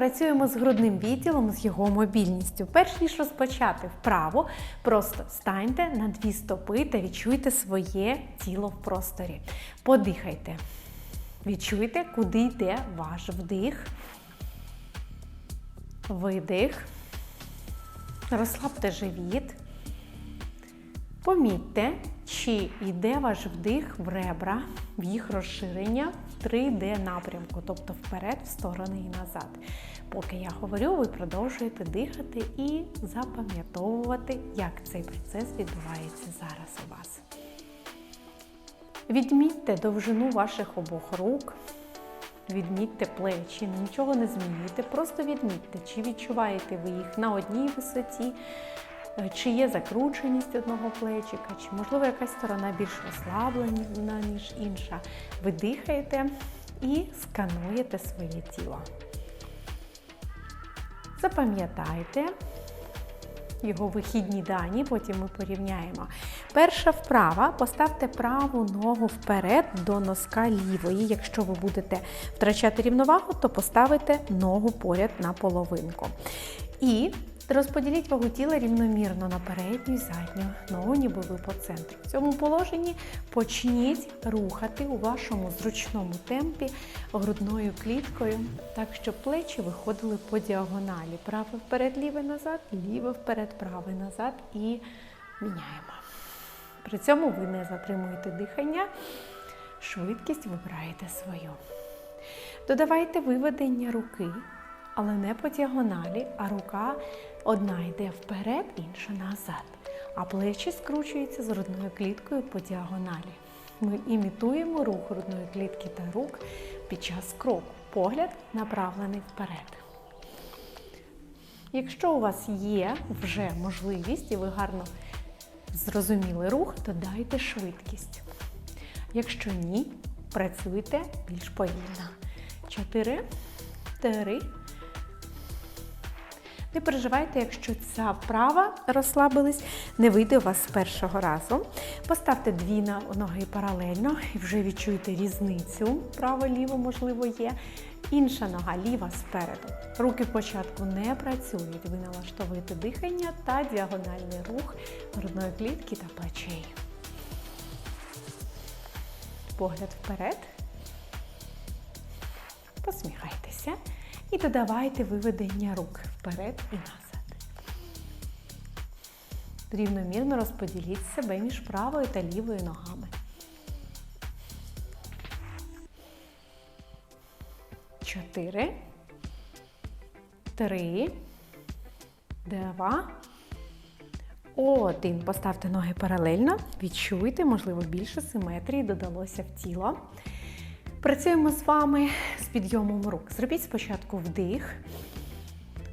Працюємо з грудним відділом, з його мобільністю. Перш ніж розпочати вправо, просто станьте на дві стопи та відчуйте своє тіло в просторі. Подихайте. Відчуйте, куди йде ваш вдих. Видих. Розслабте живіт. Помітьте, чи йде ваш вдих в ребра, в їх розширення 3D напрямку, тобто вперед, в сторони і назад. Поки я говорю, ви продовжуєте дихати і запам'ятовувати, як цей процес відбувається зараз у вас. Відмітьте довжину ваших обох рук, відмітьте плечі, нічого не змінюйте, просто відмітьте, чи відчуваєте ви їх на одній висоті, чи є закрученість одного плечика, чи, можливо, якась сторона більш розслаблена, ніж інша. Ви дихаєте і скануєте своє тіло. Запам'ятайте його вихідні дані, потім ми порівняємо. Перша вправа поставте праву ногу вперед до носка лівої. Якщо ви будете втрачати рівновагу, то поставите ногу поряд на половинку. І розподіліть вагу тіла рівномірно на передню і задню ногу, ніби ви по центру. В цьому положенні почніть рухати у вашому зручному темпі грудною кліткою, так щоб плечі виходили по діагоналі. Праве вперед, ліве назад, ліве вперед, праве назад і міняємо. При цьому ви не затримуєте дихання, швидкість вибираєте свою. Додавайте виведення руки, але не по діагоналі, а рука одна йде вперед, інша назад. А плечі скручуються з грудною кліткою по діагоналі. Ми імітуємо рух грудної клітки та рук під час кроку. Погляд направлений вперед. Якщо у вас є вже можливість і ви гарно зрозуміли рух, додайте швидкість. Якщо ні, працюйте більш повільно. Чотири, три. Не переживайте, якщо ця вправа розслабились, не вийде у вас з першого разу. Поставте дві ноги паралельно і вже відчуєте різницю. Право-ліво, можливо, є. Інша нога ліва спереду. Руки спочатку не працюють. Ви налаштовуєте дихання та діагональний рух грудної клітки та плечей. Погляд вперед. Посміхайтеся. І додавайте виведення рук вперед і назад. Рівномірно розподіліть себе між правою та лівою ногами. Чотири. Три. Два. Один. Поставте ноги паралельно. Відчуйте, можливо, більше симетрії додалося в тіло. Працюємо з вами з підйомом рук. Зробіть спочатку вдих.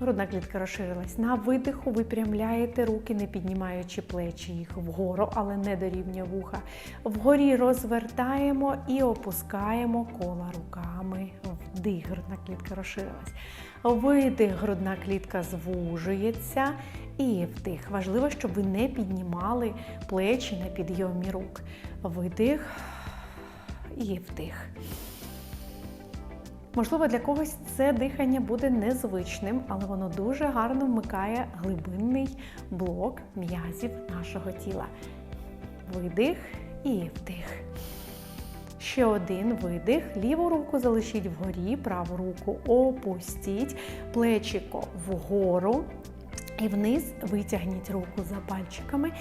Грудна клітка розширилась. На видиху випрямляєте руки, не піднімаючи плечі їх вгору, але не до рівня вуха. Вгорі розвертаємо і опускаємо кола руками. Вдих, грудна клітка розширилась. Видих, грудна клітка звужується. І вдих. Важливо, щоб ви не піднімали плечі на підйомі рук. Видих і вдих. Можливо, для когось це дихання буде незвичним, але воно дуже гарно вмикає глибинний блок м'язів нашого тіла. Видих і вдих. Ще один видих. Ліву руку залишіть вгорі, праву руку опустіть, плечико вгору і вниз витягніть руку за пальчиками.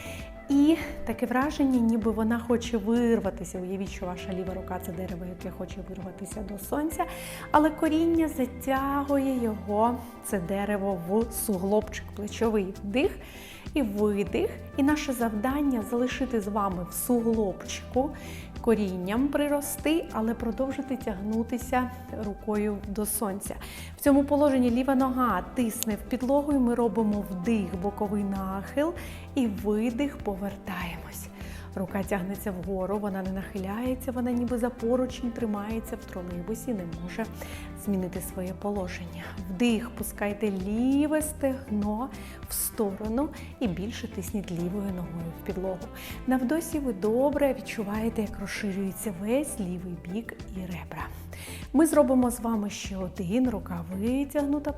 І таке враження, ніби вона хоче вирватися. Уявіть, що ваша ліва рука це дерево, яке хоче вирватися до сонця, але коріння затягує його, це дерево в суглобчик, плечовий вдих і видих. І наше завдання залишити з вами в суглобчику корінням прирости, але продовжити тягнутися рукою до сонця. В цьому положенні ліва нога тисне в підлогу, і ми робимо вдих, боковий нахил і видих, повертаємось. Рука тягнеться вгору, вона не нахиляється, вона ніби за поручень тримається в тролейбусі, не може змінити своє положення. Вдих, пускайте ліве стегно в сторону і більше тисніть лівою ногою в підлогу. На вдосі ви добре відчуваєте, як розширюється весь лівий бік і ребра. Ми зробимо з вами ще один, рука витягнута.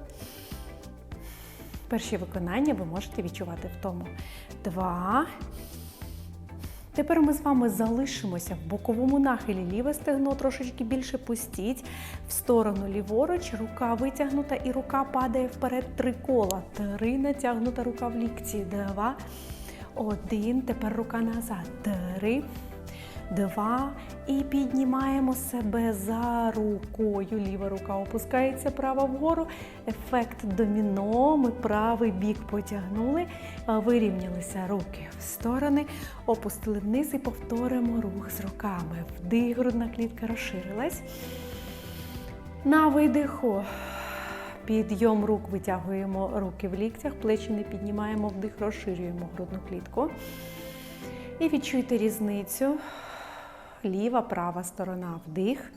Перші виконання ви можете відчувати в тому. Два. Тепер ми з вами залишимося в боковому нахилі. Ліве стегно трошечки більше пустіть. В сторону ліворуч, рука витягнута і рука падає вперед три кола. Три натягнута рука в лікці. Два. Один. Тепер рука назад. Три. Два. І піднімаємо себе за рукою. Ліва рука опускається права вгору. Ефект доміно. Ми правий бік потягнули, вирівнялися руки в сторони, опустили вниз і повторимо рух з руками. Вдих, грудна клітка розширилась. На видиху. Підйом рук витягуємо руки в ліктях, плечі не піднімаємо, вдих, розширюємо грудну клітку. І відчуйте різницю. Ліва, права сторона вдих.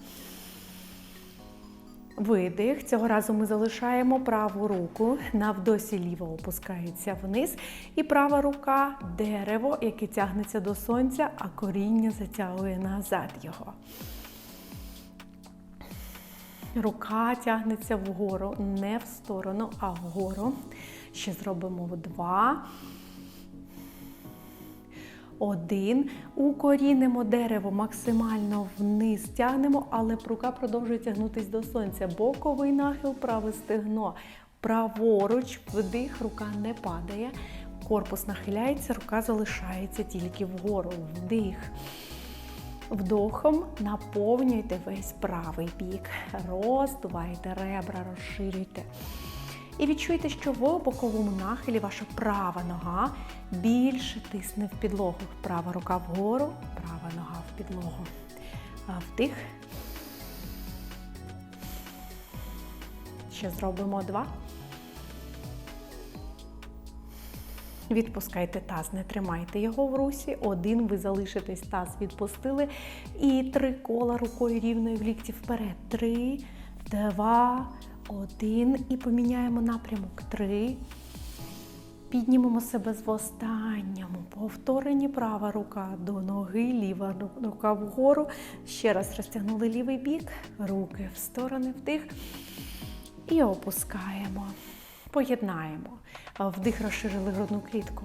Видих. Цього разу ми залишаємо праву руку. Навдосі ліва опускається вниз. І права рука дерево, яке тягнеться до сонця, а коріння затягує назад його. Рука тягнеться вгору, не в сторону, а вгору. Ще зробимо два. Один. Укорінимо дерево максимально вниз тягнемо, але рука продовжує тягнутися до сонця. Боковий нахил, праве стегно. Праворуч, вдих, рука не падає. Корпус нахиляється, рука залишається тільки вгору. Вдих. Вдохом наповнюйте весь правий бік. Роздувайте ребра, розширюйте. І відчуйте, що в боковому нахилі ваша права нога більше тисне в підлогу. Права рука вгору, права нога в підлогу. Вдих. Ще зробимо два. Відпускайте таз, не тримайте його в русі. Один, ви залишитесь таз, відпустили. І три кола рукою рівною в лікті вперед. Три, два, один. І поміняємо напрямок. Три. Піднімемо себе в останньому. Повторені права рука до ноги, ліва рука вгору. Ще раз розтягнули лівий бік, руки в сторони, вдих. І опускаємо. Поєднаємо. Вдих розширили грудну клітку.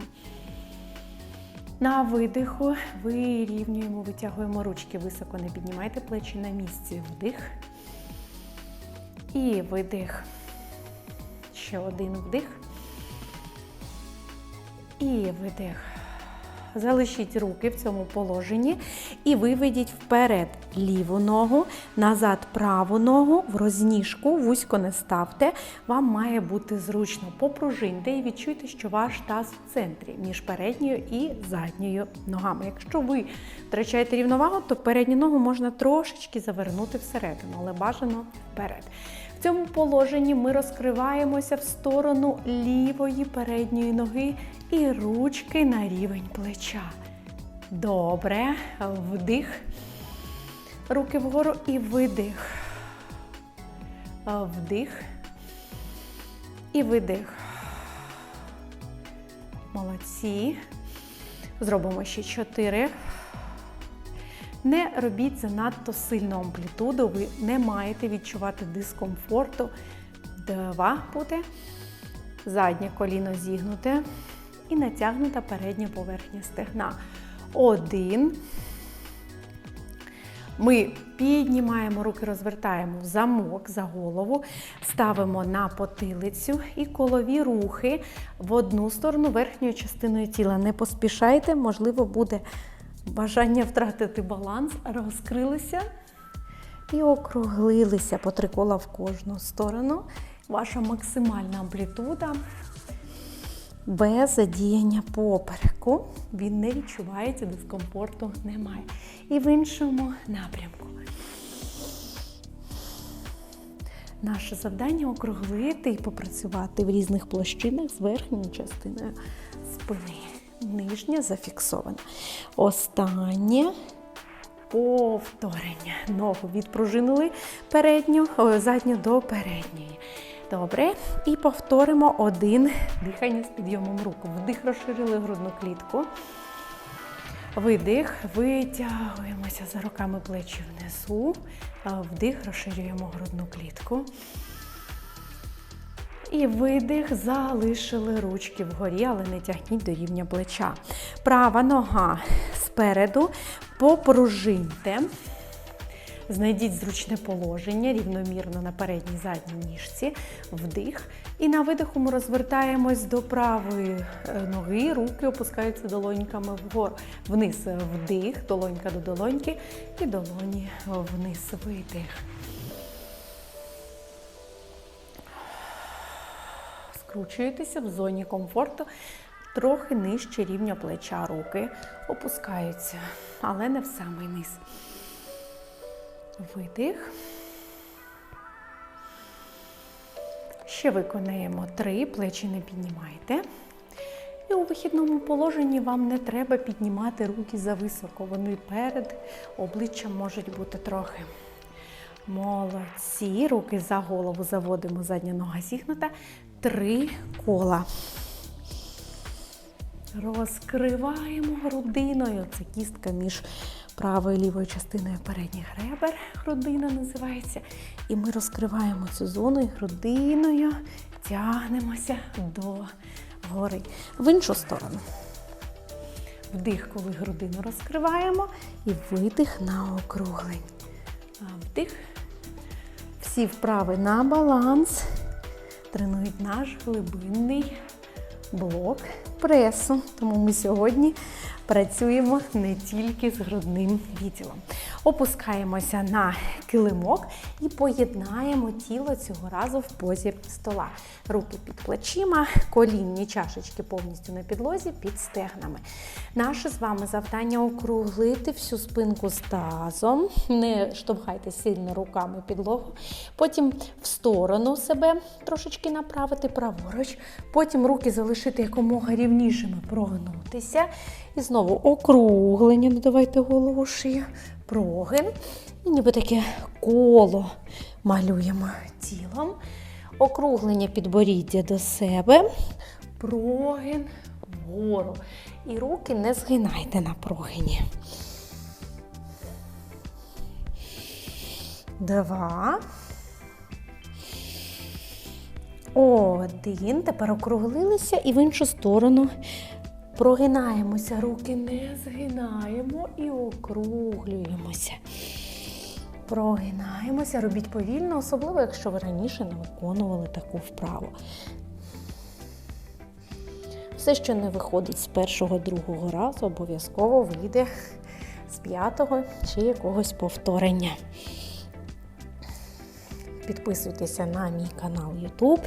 На видиху вирівнюємо, витягуємо ручки високо, не піднімайте плечі на місці. Вдих. І видих. Ще один вдих. І видих. Залишіть руки в цьому положенні і виведіть вперед ліву ногу, назад праву ногу, в розніжку, вузько не ставте. Вам має бути зручно. Попружиньте і відчуйте, що ваш таз в центрі між передньою і задньою ногами. Якщо ви втрачаєте рівновагу, то передню ногу можна трошечки завернути всередину, але бажано вперед. В цьому положенні ми розкриваємося в сторону лівої передньої ноги і ручки на рівень плеча. Добре. Вдих. Руки вгору і видих. Вдих. І видих. Молодці. Зробимо ще чотири. Не робіть занадто сильну амплітуду, ви не маєте відчувати дискомфорту. Два буде. Заднє коліно зігнуте і натягнута передня поверхня стегна. Один. Ми піднімаємо руки, розвертаємо в замок за голову, ставимо на потилицю і колові рухи в одну сторону верхньою частиною тіла. Не поспішайте, можливо, буде бажання втратити баланс, розкрилися і округлилися по три кола в кожну сторону. Ваша максимальна амплітуда без задіяння попереку. Він не відчувається, дискомфорту немає. І в іншому напрямку. Наше завдання округлити і попрацювати в різних площинах з верхньою частиною спини. нижня зафіксована. Останнє повторення. Ногу відпружинили передню, задню до передньої. Добре. І повторимо один дихання з підйомом рук. Вдих розширили грудну клітку. Видих, витягуємося за руками плечі внизу. Вдих, розширюємо грудну клітку. І видих, залишили ручки вгорі, але не тягніть до рівня плеча. Права нога спереду, попружиньте. Знайдіть зручне положення, рівномірно на передній задній ніжці, вдих. І на видиху ми розвертаємось до правої е, ноги, руки опускаються долоньками вгору. Вниз вдих, долонька до долоньки і долоні вниз видих. Скручуєтеся в зоні комфорту, трохи нижче рівня плеча руки опускаються, але не в самий низ. Видих. Ще виконаємо три, плечі не піднімайте. І у вихідному положенні вам не треба піднімати руки зависоко. Вони перед обличчям можуть бути трохи. Молодці. Руки за голову заводимо, задня нога зігнута. Три кола. Розкриваємо грудиною. Це кістка між правою і лівою частиною передніх ребер. Грудина називається. І ми розкриваємо цю зону і грудиною тягнемося до гори. В іншу сторону. Вдих, коли грудину розкриваємо, і видих на округлень. Вдих. Всі вправи на баланс. Тренують наш глибинний блок пресу. Тому ми сьогодні працюємо не тільки з грудним відділом. Опускаємося на килимок і поєднаємо тіло цього разу в позі стола. Руки під плечима, колінні чашечки повністю на підлозі під стегнами. Наше з вами завдання округлити всю спинку з тазом. Не штовхайте сильно руками підлогу. Потім в сторону себе трошечки направити праворуч. Потім руки залишити якомога рівнішими, прогнутися. І знову округлення, додавайте голову шию, прогин. І ніби таке коло малюємо тілом. Округлення підборіддя до себе, прогин вгору. І руки не згинайте на прогині. Два. Один. Тепер округлилися і в іншу сторону прогинаємося. Руки не згинаємо і округлюємося. Прогинаємося, робіть повільно, особливо, якщо ви раніше не виконували таку вправу. Все, що не виходить з першого, другого разу, обов'язково вийде з п'ятого чи якогось повторення. Підписуйтеся на мій канал YouTube.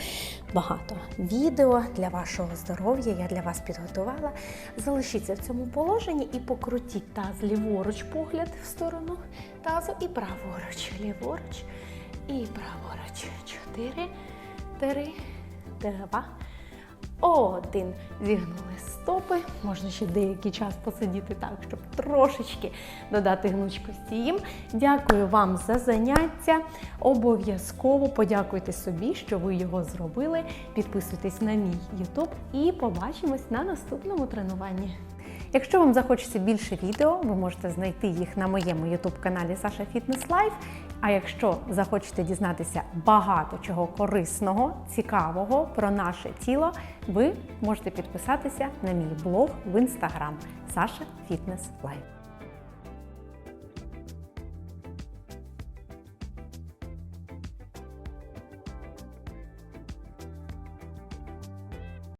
Багато відео для вашого здоров'я я для вас підготувала. Залишіться в цьому положенні і покрутіть таз ліворуч погляд в сторону тазу і праворуч. Ліворуч і праворуч. Чотири, три, два. Один. Зігнули стопи. Можна ще деякий час посидіти так, щоб трошечки додати гнучкості їм. Дякую вам за заняття. Обов'язково подякуйте собі, що ви його зробили. Підписуйтесь на мій YouTube і побачимось на наступному тренуванні. Якщо вам захочеться більше відео, ви можете знайти їх на моєму YouTube каналі Саша Фітнес Лайф. А якщо захочете дізнатися багато чого корисного, цікавого про наше тіло, ви можете підписатися на мій блог в інстаграм Саша Фітнес Лайф.